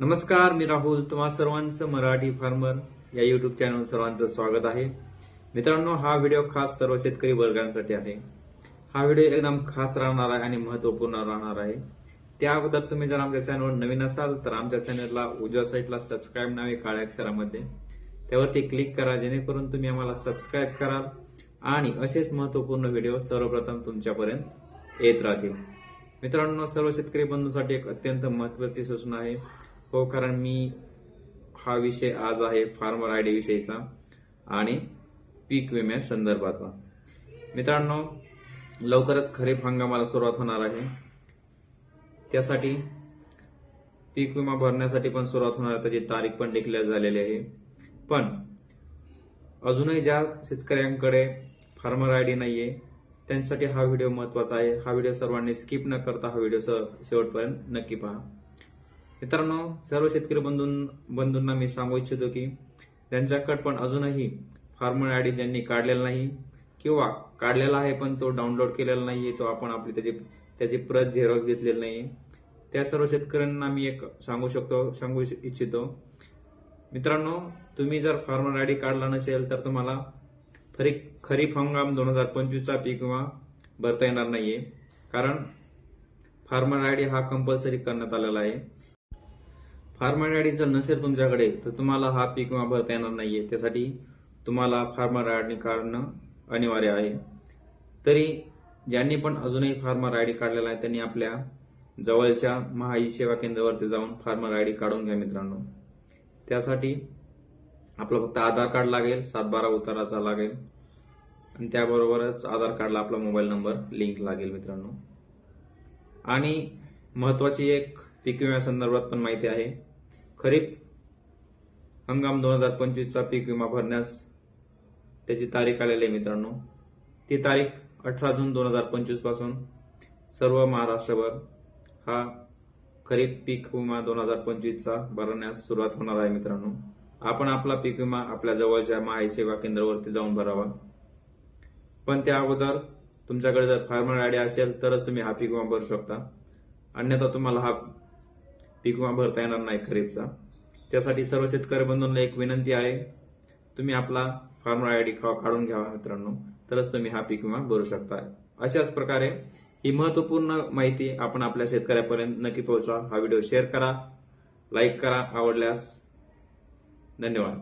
नमस्कार मी राहुल. तुम्हा सर्वांचं मराठी फार्मर या युट्यूब चॅनल सर्वांचं स्वागत आहे. मित्रांनो हा व्हिडिओ खास सर्व शेतकरी वर्गांसाठी आहे. हा व्हिडिओ एकदम खास राहणार आहे आणि महत्त्वपूर्ण राहणार आहे. त्या अगोदर तुम्ही जर आमच्या चॅनलवर नवीन असाल तर आमच्या चॅनलला उजव्या साईटला सबस्क्राईब नावे काळ्या अक्षरामध्ये. त्यावरती क्लिक करा जेणेकरून तुम्ही आम्हाला सबस्क्राईब कराल आणि असेच महत्त्वपूर्ण व्हिडिओ सर्वप्रथम तुमच्यापर्यंत येत राहतील. मित्रांनो सर्व शेतकरी बंधूंसाठी एक अत्यंत महत्वाची सूचना आहे. हो कारण मी हा विषय आज आहे फार्मर आय डी विषयीचा आणि पीक विम्या संदर्भातला. मित्रांनो लवकरच खरीप हंगामाला सुरुवात होणार आहे. त्यासाठी पीक विमा भरण्यासाठी पण सुरुवात होणार आहे. त्याची तारीख पण डिक्लेअर झालेली आहे. पण अजूनही ज्या शेतकऱ्यांकडे फार्मर आय डी नाहीये त्यांच्यासाठी हा व्हिडिओ महत्त्वाचा आहे. हा व्हिडिओ सर्वांनी स्किप न करता हा व्हिडिओ शेवटपर्यंत नक्की पहा. मित्रांनो सर्व शेतकरी बंधूं बंधूंना मी सांगू इच्छितो की त्यांच्याकडे पण अजूनही फार्मर आय डी ज्यांनी काढलेला नाही किंवा काढलेला आहे पण तो डाउनलोड केलेला नाही तो आपण आपली त्याची त्याची प्रत झेरॉक्स घेतलेली नाही त्या सर्व शेतकऱ्यांना मी एक सांगू शकतो सांगू इच्छितो. मित्रांनो तुम्ही जर फार्मर आय डी काढला नसेल तर तुम्हाला खरी खरीप हंगाम दोन हजार पंचवीसचा पीक विमा भरता येणार नाहीये. कारण फार्मर आय डी हा कंपल्सरी करण्यात आलेला आहे. फार्मर आय डी जर नसेल तुमच्याकडे तर तुम्हाला हा पीक विमा भरता येणार नाही आहे त्यासाठी तुम्हाला फार्मर आय डी काढणं अनिवार्य आहे. तरी ज्यांनी पण अजूनही फार्मर आय डी काढलेला आहे त्यांनी आपल्या जवळच्या महाई सेवा केंद्रावरती जाऊन फार्मर आय डी काढून घ्या मित्रांनो. त्यासाठी आपलं फक्त आधार कार्ड लागेल सातबारा उताराचा लागेल. आणि त्याबरोबरच आधार कार्डला आपला मोबाईल नंबर लिंक लागेल मित्रांनो. आणि महत्वाची एक पीक विम्या संदर्भात पण माहिती आहे. खरीप हंगाम दोन हजार पंचवीसचा पीक विमा भरण्यास त्याची तारीख आलेली आहे मित्रांनो. ती तारीख अठरा जून दोन हजार पंचवीसपासून सर्व महाराष्ट्रभर हा खरीप पीक विमा दोन हजार पंचवीसचा भरण्यास सुरुवात होणार आहे मित्रांनो. आपण आपला पीक विमा आपल्या जवळच्या महाई सेवा केंद्रावरती जाऊन भरावा. पण त्या अगोदर तुमच्याकडे जर फार्मर आयडी असेल तरच तुम्ही हा पीक विमा भरू शकता. अन्यथा तुम्हाला हा पीक विमा भरता येणार नाही खरीपचा. त्यासाठी सर्व शेतकरी बंधूंना एक विनंती आहे तुम्ही आपला फार्मर आय डी काढून घ्यावा मित्रांनो. तरच तुम्ही हा पीक विमा भरू शकता अशाच प्रकारे ही महत्त्वपूर्ण माहिती आपण आपल्या शेतकऱ्यापर्यंत नक्की पोहोचवा. हा व्हिडिओ शेअर करा लाईक करा आवडल्यास धन्यवाद.